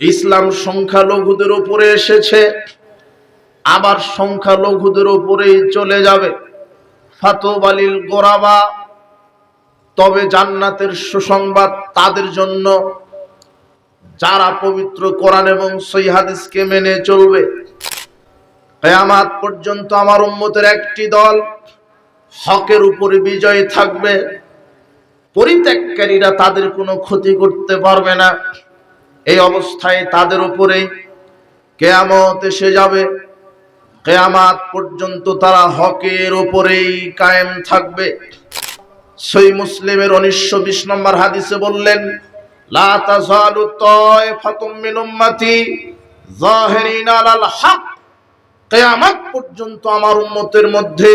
ইসলাম সংখ্যালঘুদের উপরে এসেছে, আবার সংখ্যালঘুদের উপরেই চলে যাবে। ফাতোবালিল গোরাবা, তবে জান্নাতের সুসংবাদ তাদের জন্য। যারা পবিত্র কোরআন এবং সই হাদিসকে মেনে চলবে, কেয়ামাত পর্যন্ত আমার উম্মতের একটি দল হকের উপরে বিজয় থাকবে। পরিত্যাগকারীরা তাদের কোনো ক্ষতি করতে পারবে না। এই অবস্থায় তাদের উপরে কেয়ামত এসে যাবে। কেয়ামাত পর্যন্ত তারা হকের উপরেই কায়েম থাকবে। সই মুসলিমের উনিশশো বিশ নম্বর হাদিসে বললেন কেয়ামত পর্যন্ত আমার উম্মতের মধ্যে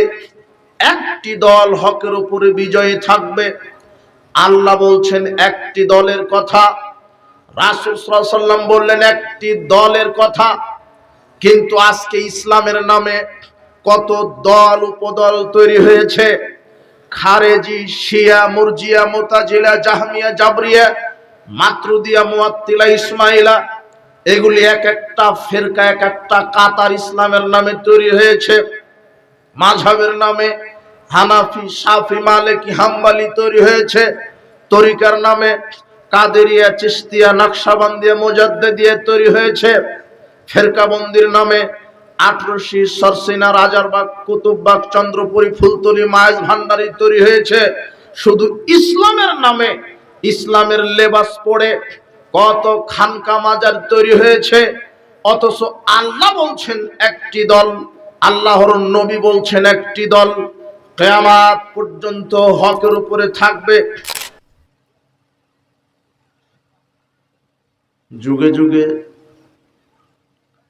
একটি দল হকের উপরে বিজয়ী থাকবে। আল্লাহ বলছেন, একটি দলের কথা আলাইহি বললেন, একটি দলের কথা, কিন্তু আজকে ইসলামের নামে কত দল উপদল তৈরি হয়েছে। খারেজি, শিয়া, মুরজিয়া, মোতাজিলা, জাহমিয়া, জাবরিয়া, মাতরুদিয়া, মুয়াত্তিলা, ইসমাইলা, এগুলি এক একটা ফেরকা, এক একটা কাতার ইসলামের নামে তৈরি হয়েছে। মাঝহাবের নামে হানাফি সাফি মালিকি, হাম্বালি তৈরি হয়েছে। তরিকার নামে কাদেরিয়া চিস্তিয়া নকশাবন্দিয়া, মোজাদ্দেদিয়া তৈরি হয়েছে। ফেরকাবন্দির নামে আটরশি সরসিনা, রাজারবাগ, কুতুববাগ, চন্দ্রপুরী, ফুলতলি মায়েজ ভান্ডারি তৈরি হয়েছে। শুধু ইসলামের নামে ইসলামের লেবাস পড়ে কত খানকা মাজার তৈরি হয়েছে, অথচ আল্লাহ বলছেন একটি দল, আল্লাহর নবী বলছেন একটি দল। কেয়ামাত পর্যন্ত হকের উপরে থাকবে। যুগে যুগে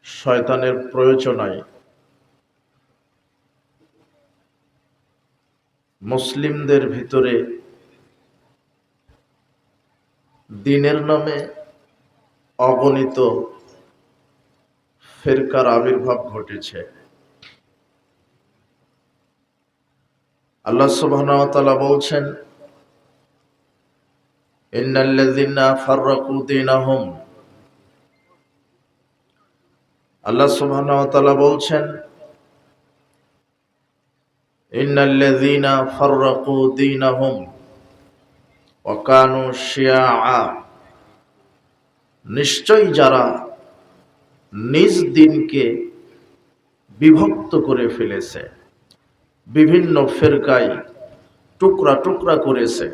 শয়তানের প্রয়োজনায় মুসলিমদের ভিতরে দিনের নামে অগণিত ফেরকার আবির্ভাব ঘটেছে। আল্লাহ তাআলা বলছেন ইন্নাল্লাযিনা ফাররাকু দীনাহুম। আল্লাহ সুবহানাহু বলছেন, ইন্নাল্লাযিনা ফাররাকু দীনাহুম ওয়া কানু শিয়াআ নিশ্চয়ই যারা নিজ দিনকে বিভক্ত করে ফেলেছে, বিভিন্ন ফেরকায় টুকরা টুকরা করেছে,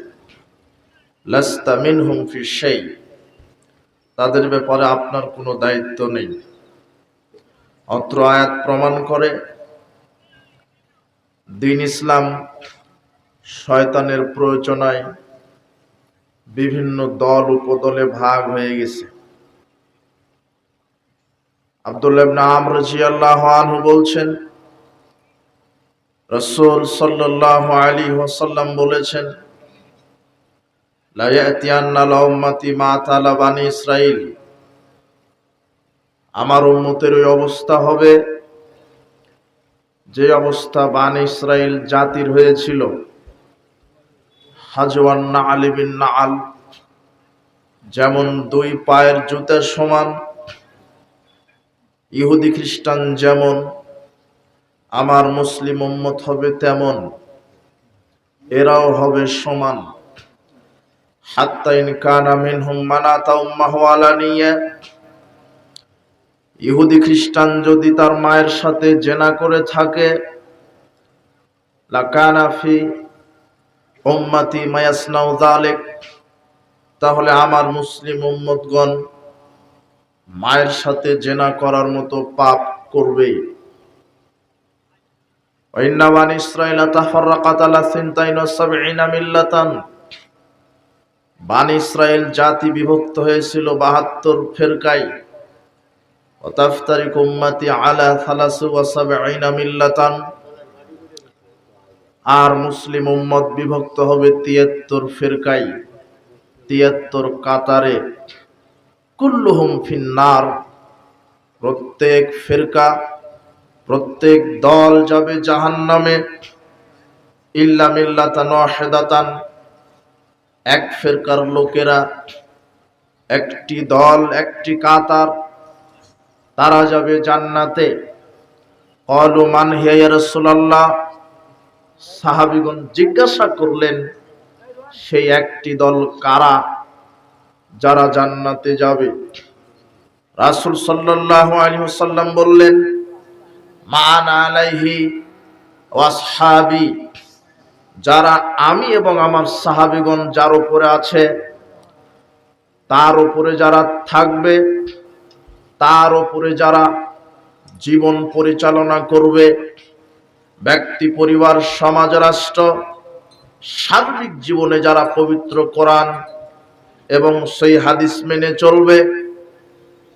লাস্তা মিনহুম ফি সেই তাদের ব্যাপারে আপনার কোনো দায়িত্ব নেই। অত্র আয়াত প্রমাণ করে দিন ইসলাম শয়তানের প্রয়োজনায় বিভিন্ন দল উপদলে ভাগ হয়ে গেছে। আব্দুল্লাহ ইবনে আমর রাদিয়াল্লাহু আনহু বলছেন, রাসূল সাল্লাল্লাহু আলাইহি ওয়াসাল্লাম বলেছেন, লা ইয়াতিয়ান্না লাউম্মাতি মা তালা বানি ইসরাইল আমার উম্মতের ওই অবস্থা হবে। যে অবস্থা বান ইসরাইল জাতির হয়েছিল। হাজওয়ান না আলিবিন না আল যেমন দুই পায়ের জুতার সমান, ইহুদি খ্রিস্টান যেমন, আমার মুসলিম উম্মত হবে তেমন, এরাও হবে সমান। হাত্তাইন কানা মিনহুম মানাতা উম্মাহু আলানিয়া ইহুদি খ্রিস্টান যদি তার মায়ের সাথে জেনা করে থাকে লাকানাফি উম্মাতি মায়াসনাউ যালিক, তাহলে আমার মুসলিম উম্মতগণ মায়ের সাথে জেনা করার মতো পাপ করবে ওয়াইন্নাবান ইসরাইলা তাফাররাকাত আলা সিনতাইন সাবঈনা মিল্লাতান। বান ইসরাইল জাতি বিভক্ত হয়েছিল বাহাত্তর ফেরকায়। وتفترق أمتي على ثلاث وسبعين ملة আর মুসলিম উম্মত বিভক্ত হবে তিয়াত্তর ফিরকাই তিয়াত্তর কাতারে কুল্লুহুম ফিন্নার প্রত্যেক ফিরকা প্রত্যেক দল যাবে জাহান্নামে ইল্লা মিল্লাতান ওয়াহিদাতান এক ফিরকার লোকেরা একটি দল একটি কাতার তারা যাবে জান্নাতে। অলু মান হিয়া রাসূলুল্লাহ? সাহাবীগণ জিজ্ঞাসা করলেন, সেই একটি দল কারা যারা জান্নাতে যাবে? রাসূল সাল্লাল্লাহু আলাইহি ওয়াসাল্লাম বললেন, মান আলাইহি ওয়াসহাবি যারা আমি এবং আমার সাহাবীগণ যার উপরে আছে, তার উপরে যারা থাকবে তার উপরে যারা জীবন পরিচালনা করবে, ব্যক্তি, পরিবার, সমাজ, রাষ্ট্র, সার্বিক জীবনে যারা পবিত্র কোরআন এবং সেই হাদিস মেনে চলবে,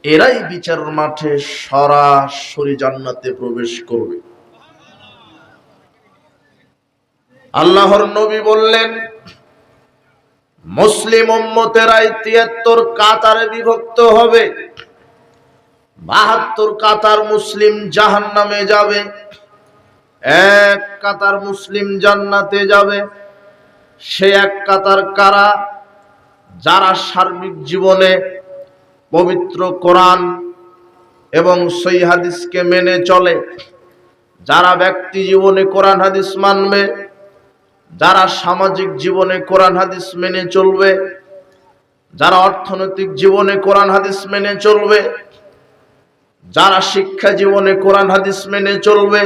এরাই বিচার মাঠে সরাসরি জান্নাতে প্রবেশ করবে। আল্লাহর নবী বললেন, মুসলিম উম্মতেরাই তিয়াত্তর কাতারে বিভক্ত হবে। বাহাত্তর কাতার মুসলিম জাহান নামে যাবে, এক কাতার মুসলিম জান্নাতে যাবে। সে এক কাতার কারা? যারা সার্বিক জীবনে পবিত্র কোরআন এবং সই হাদিসকে মেনে চলে, যারা ব্যক্তি জীবনে কোরআন হাদিস মানবে, যারা সামাজিক জীবনে কোরআন হাদিস মেনে চলবে, যারা অর্থনৈতিক জীবনে কোরআন হাদিস মেনে চলবে যারা শিক্ষা জীবনে কোরআন, হাদিস মেনে চলবে,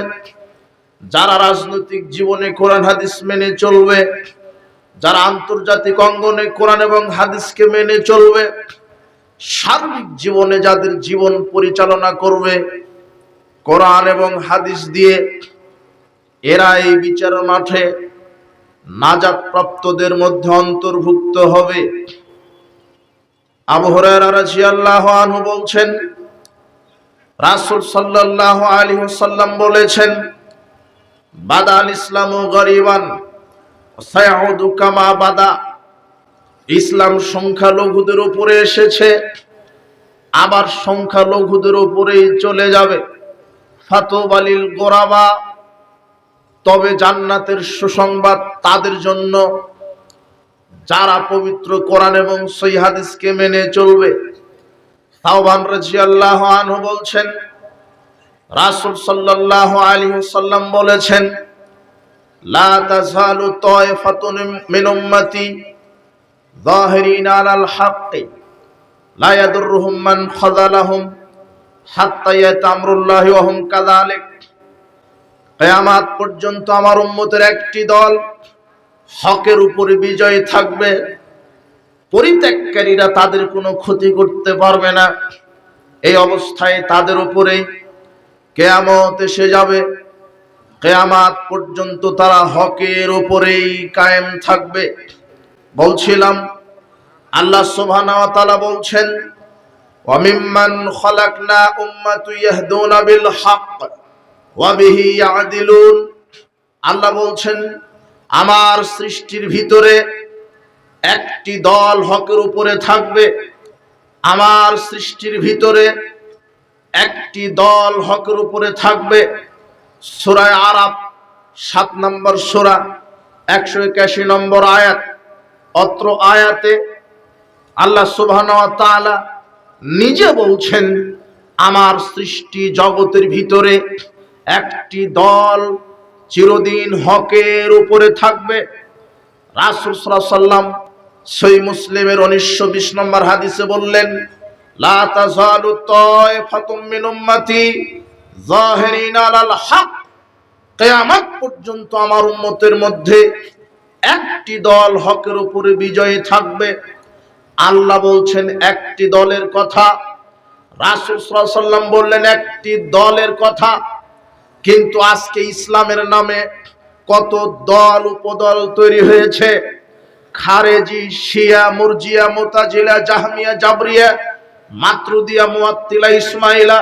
যারা রাজনৈতিক জীবনে কোরআন, হাদিস মেনে চলবে, যারা আন্তর্জাতিক অঙ্গনে কোরআন এবং হাদিসকে মেনে চলবে, সার্বিক জীবনে যাদের জীবন পরিচালনা করবে, কোরআন এবং হাদিস দিয়ে, এরা এই বিচার মাঠে নাজাত প্রাপ্তদের মধ্যে অন্তর্ভুক্ত হবে। আবু হুরায়রা রাদিয়াল্লাহু আনহু বলছেন রাসূল সাল্লাল্লাহু আলাইহি ওয়াসাল্লাম বলেছেন, বাদাল ইসলামু গরিবান, সায়াউদু কামা বাদা। ইসলাম সংখ্যালঘুদের উপরে এসেছে, আবার সংখ্যালঘুদের উপরেই চলে যাবে। ফাতুবালিল গোরাবা, তবে জান্নাতের সুসংবাদ তাদের জন্য। যারা পবিত্র কোরআন এবং সৈহাদিসকে মেনে চলবে তাওবান রাজিয়াল্লাহু আনহু বলছেন, রাসূল সাল্লাল্লাহু আলাইহি সাল্লাম বলেছেন, লা তাজালু তায়ফাতুন মিন উম্মতি যাহিরিন আলাল হাক্কি, লা ইয়াদুররুহুম মান খাযালাহুম হাত্তা ইয়াতামরুল্লাহি ওয়া হুম কাযালিক। কেয়ামাত পর্যন্ত আমার উম্মতের একটি দল হকের উপরে বিজয় থাকবে। পরিত্যাগকারীরা তাদের কোনো ক্ষতি করতে পারবে না। এই অবস্থায় তাদের উপরে কেয়ামত এসে যাবে। কেয়ামাত পর্যন্ত তারা হকের উপরেই কায়েম থাকবে। বলছিলাম, আল্লাহ সুবহানাহু ওয়া তাআলা বলছেন, ওয়ামিম্মান খলাকনা উম্মাতু ইয়াহদুনা বিল হক, ওয়া বিহি ইয়াদিলুন। আল্লাহ বলছেন, আমার সৃষ্টির ভিতরে একটি দল হকের উপরে থাকবে। আমার সৃষ্টির ভিতরে একটি দল হকের উপরে থাকবে। সুরায় আরাব সাত নম্বর সুরা, একশো একাশি নম্বর আয়াত। অত্র আয়াতে আল্লাহ সুবাহ নিজে বলছেন, আমার সৃষ্টি জগতের ভিতরে একটি দল চিরদিন হকের উপরে থাকবে। রাসুল সাল্লাম সই মুসলিমের উনিশশো বিশ নম্বর হাদিসে বললেন কিয়ামত পর্যন্ত আমার উম্মতের মধ্যে একটি দল হকের উপরে বিজয়ী থাকবে। আল্লাহ বলছেন, একটি দলের কথা। রাসূল সাল্লাল্লাহু বললেন, একটি দলের কথা। কিন্তু আজকে ইসলামের নামে কত দল উপদল তৈরি হয়েছে। খারেজি, শিয়া, মুরজিয়া, মোতাজিলা, জাহমিয়া, জাবরিয়া, মাতরুদিয়া, মুয়াত্তিলা, ইসমাইলা,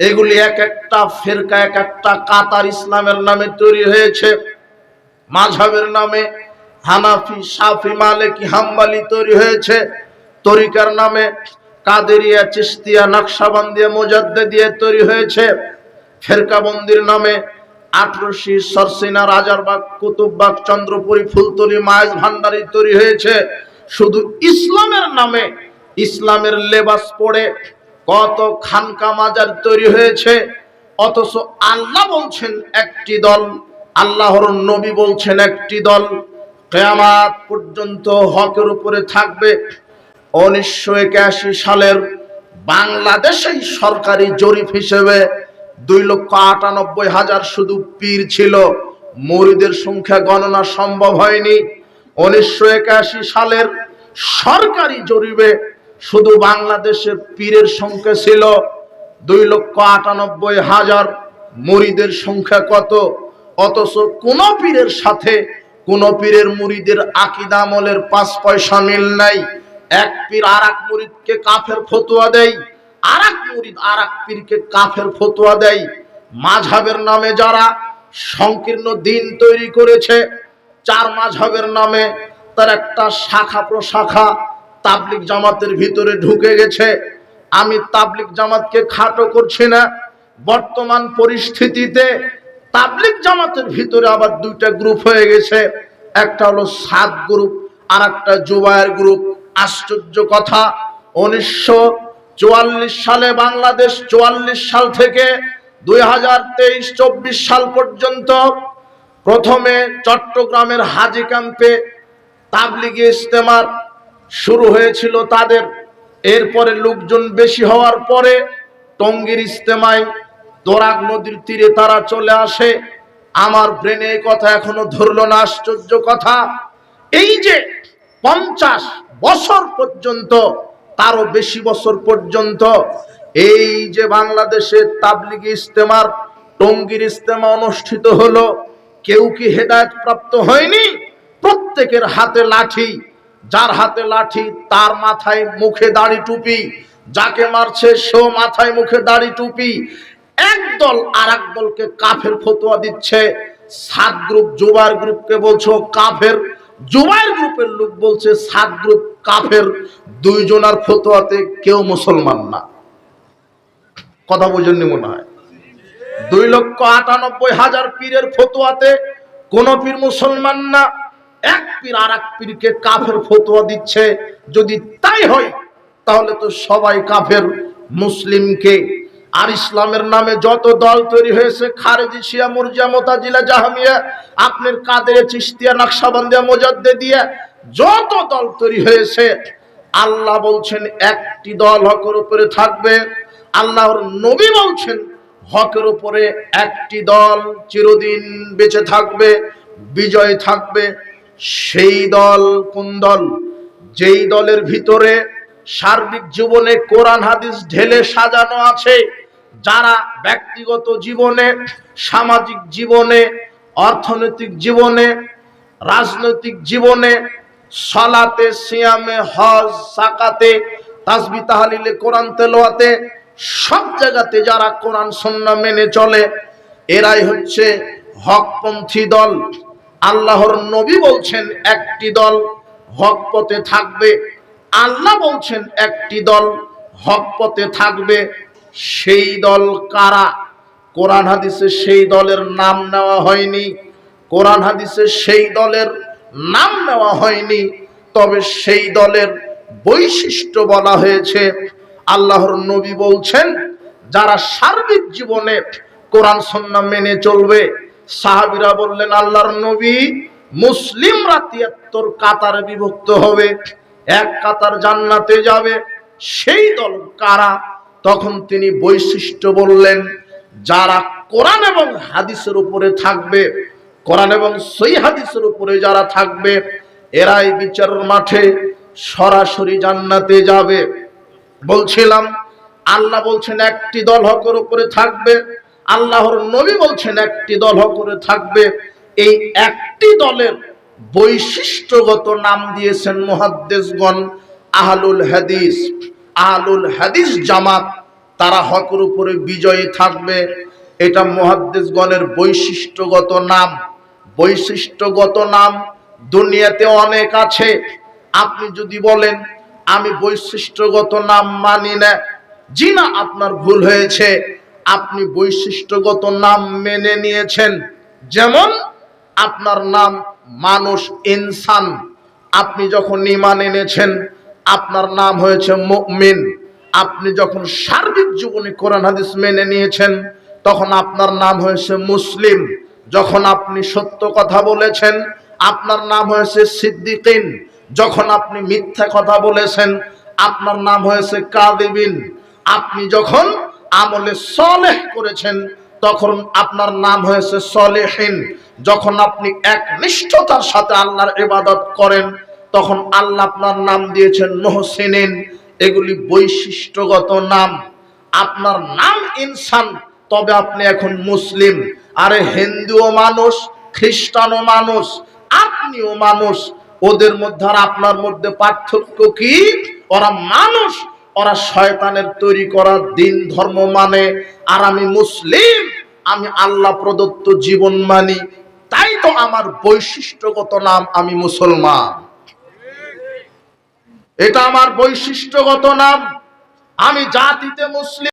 এগুলি এক একটা ফেরকা, এক একটা কাতার ইসলামের নামে তৈরি হয়েছে। মাঝহাবের নামে হানাফি সাফি মালিকি, হাম্বালি তৈরি হয়েছে। তরিকার নামে কাদেরিয়া চিস্তিয়া নকশাবন্দিয়া, মুজাদ্দিদিয়া তৈরি হয়েছে। ফেরকাবন্দির নামে আটরশি সরসিনা, রাজারবাগ, কুতুববাগ, চন্দ্রপুরী, ফুলতলি মায়েজ ভান্ডারি তৈরি হয়েছে। শুধু ইসলামের নামে ইসলামের লেবাস পরে কত খানকা মাজার তৈরি হয়েছে, অথচ আল্লাহ বলছেন একটি দল, আল্লাহর নবী বলছেন একটি দল। কেয়ামাত পর্যন্ত হকের উপরে থাকবে। উনিশশো একাশি সালের বাংলাদেশেই সরকারি জরিপ হিসেবে দুই লক্ষ আটানব্বই হাজার শুধু পীর ছিল। মরিদের সংখ্যা গণনা সম্ভব হয়নি। উনিশশো একাশি সালের সরকারি জরিপে শুধু বাংলাদেশে পীরের সংখ্যা ছিল। দুই লক্ষ আটানব্বই হাজার মুরিদের সংখ্যা কত? অথচ কোন পীরের সাথে কোন পীরের মুরিদের আকিদা আমলের পাঁচ পয়সা মিল নাই। এক পীর আর এক মুরিদকে কাফের ফতুয়া দেয়। আর এক মুরিদ আর পীরকে কাফের ফতুয়া দেয়। মাঝহাবের নামে যারা সংকীর্ণ দিন তৈরি করেছে, চার মাঝহাবের নামে তার একটা শাখা প্রশাখা তাবলিক জামাতের ভিতরে ঢুকে গেছে। আমি তাবলিক জামাতকে খাটো করছি না। বর্তমান পরিস্থিতিতে তাবলিক জামাতের ভিতরে আবার দুইটা গ্রুপ হয়ে গেছে। একটা হলো সাত গ্রুপ আর একটা জুবায়ের গ্রুপ। আশ্চর্য কথা, উনিশশো চুয়াল্লিশ সালে বাংলাদেশ চুয়াল্লিশ সাল থেকে দুই হাজার তেইশ চব্বিশ সাল পর্যন্ত প্রথমে চট্টগ্রামের হাজি ক্যাম্পে তাবলিগে ইস্তেমার শুরু হয়েছিল তাদের। এরপরে লোকজন বেশি হওয়ার পরে টঙ্গীর ইস্তেমায় দোরাগ নদীর তীরে তারা চলে আসে। আমার ব্রেনে এই কথা এখনও ধরল না, আশ্চর্য কথা। এই যে পঞ্চাশ বছর পর্যন্ত তারও বেশি বছর পর্যন্ত এই যে বাংলাদেশে তাবলিগি ইস্তেমার, টঙ্গীর ইস্তেমা অনুষ্ঠিত হলো, কেউ কি হেদায়ত প্রাপ্ত হয়নি? প্রত্যেকের হাতে লাঠি, যার হাতে লাঠি তার মাথায় মুখে দাড়ি টুপি, যাকে মারছে সেও মাথায় মুখে দাড়ি টুপি। একদল আর দলকে কাফের ফতোয়া দিচ্ছে। সাত গ্রুপ, জুবার গ্রুপকে বলছো কাফের। জুবাইর গ্রুপের লোক বলছে, সাত গ্রুপ কাফের দুইজনার ফতোয়াতে কেউ মুসলমান না। কথা বুঝেননি মনে হয়? দুই লক্ষ আটানব্বই হাজার পীরের ফতোয়াতে কোন পীর মুসলমান না, এক পীর আর এক পীরকে কাফের ফতোয়া দিচ্ছে। যদি তাই হয়, তাহলে তো সবাই কাফের, মুসলিমকে আর ইসলামের নামে যত দল তৈরি হয়েছে, খারেজি, শিয়া, মুরজিয়া, মোতাজিলা, জাহামিয়া আপনার কাদের চিস্তিয়া নকশাবন্দিয়া মোজাদ্দে দিয়ে যত দল তৈরি হয়েছে, আল্লাহ বলছেন, একটি দল হকের উপরে থাকবে। আল্লাহর নবী বলছেন, হকের উপরে একটি দল চিরদিন বেঁচে থাকবে, বিজয় থাকবে। সেই দল কোন দল? যেই দলের ভিতরে সার্বিক জীবনে কোরআন, হাদিস ঢেলে সাজানো আছে যারা ব্যক্তিগত জীবনে, সামাজিক জীবনে, অর্থনৈতিক জীবনে, রাজনৈতিক জীবনে সলাতে, সিয়ামে, হজ সাকাতে তাসবি, তাহালিলে, কোরআন তেলোয়াতে সব জায়গাতে যারা কোরআন সন্না মেনে চলে, এরাই হচ্ছে হকপন্থী দল। আল্লাহর নবী বলছেন একটি দল হক পথে থাকবে। আল্লাহ বলছেন একটি দল হক পথে থাকবে। সেই দল কারা? কোরআন হাদিসে সেই দলের নাম নেওয়া হয়নি। কোরআন হাদিসে সেই দলের নাম নেওয়া হয়নি। তবে সেই দলের বৈশিষ্ট্য বলা হয়েছে। আল্লাহর নবী বলছেন, যারা সার্বিক জীবনে কোরআন সন্না মেনে চলবে, সাহাবিরা বললেন, আল্লাহর নবী মুসলিমরা তিয়াত্তর কাতারে বিভক্ত হবে। এক কাতার জান্নাতে যাবে। সেই দল কারা? তখন তিনি বৈশিষ্ট্য বললেন, যারা কোরআন এবং হাদিসের উপরে থাকবে, কোরআন এবং সই হাদিসের উপরে যারা থাকবে, এরাই বিচারের মাঠে সরাসরি জান্নাতে যাবে। বলছিলাম, আল্লাহ বলছেন একটি দল হকের উপরে থাকবে, আল্লাহর নবী বলছেন একটি দল হকরে থাকবে। এই একটি দলের বৈশিষ্ট্যগত নাম দিয়েছেন মুহাদ্দেশগণ আহলুল হাদিস। আহলুল হাদিস জামাত, তারা হকের উপরে বিজয়ী থাকবে। এটা মুহাদ্দেশগণের বৈশিষ্ট্যগত নাম। বৈশিষ্ট্যগত নাম দুনিয়াতে অনেক আছে। আপনি যদি বলেন, আমি বৈশিষ্ট্যগত নাম মানি না। জি না আপনার ভুল হয়েছে। আপনি বৈশিষ্ট্যগত নাম মেনে নিয়েছেন। যেমন, আপনার নাম মানুষ, ইনসান। আপনি যখন ইমান এনেছেন আপনার নাম হয়েছে মুমিন। আপনি যখন সার্বিক জীবনে কোরআন হাদিস মেনে নিয়েছেন, তখন আপনার নাম হয়েছে মুসলিম। যখন আপনি সত্য কথা বলেছেন, আপনার নাম হয়েছে সিদ্দিকিন। যখন আপনি মিথ্যা কথা বলেছেন, আপনার নাম হয়েছে কাদিবিন। আপনি যখন আমলে সলেহ করেছেন, তখন আপনার নাম হয়েছে সলেহীন। যখন আপনি একনিষ্ঠতার সাথে আল্লাহর ইবাদত করেন তখন আল্লাহ আপনার নাম দিয়েছেন মোহসিনিন এগুলি বৈশিষ্ট্যগত নাম। আপনার নাম ইনসান, তবে আপনি এখন মুসলিম। আরে হিন্দুও মানুষ, খ্রিস্টানও মানুষ, আপনিও মানুষ। ওদের মধ্যে আর আপনার মধ্যে পার্থক্য কি? ওরা মানুষ, ওরা শয়তানের তৈরি করা দিন ধর্ম মানে। আর আমি মুসলিম, আমি আল্লাহ প্রদত্ত জীবন মানি। তাই তো আমার বৈশিষ্ট্যগত নাম আমি মুসলমান। এটা আমার বৈশিষ্ট্যগত নাম। আমি জাতিতে মুসলিম।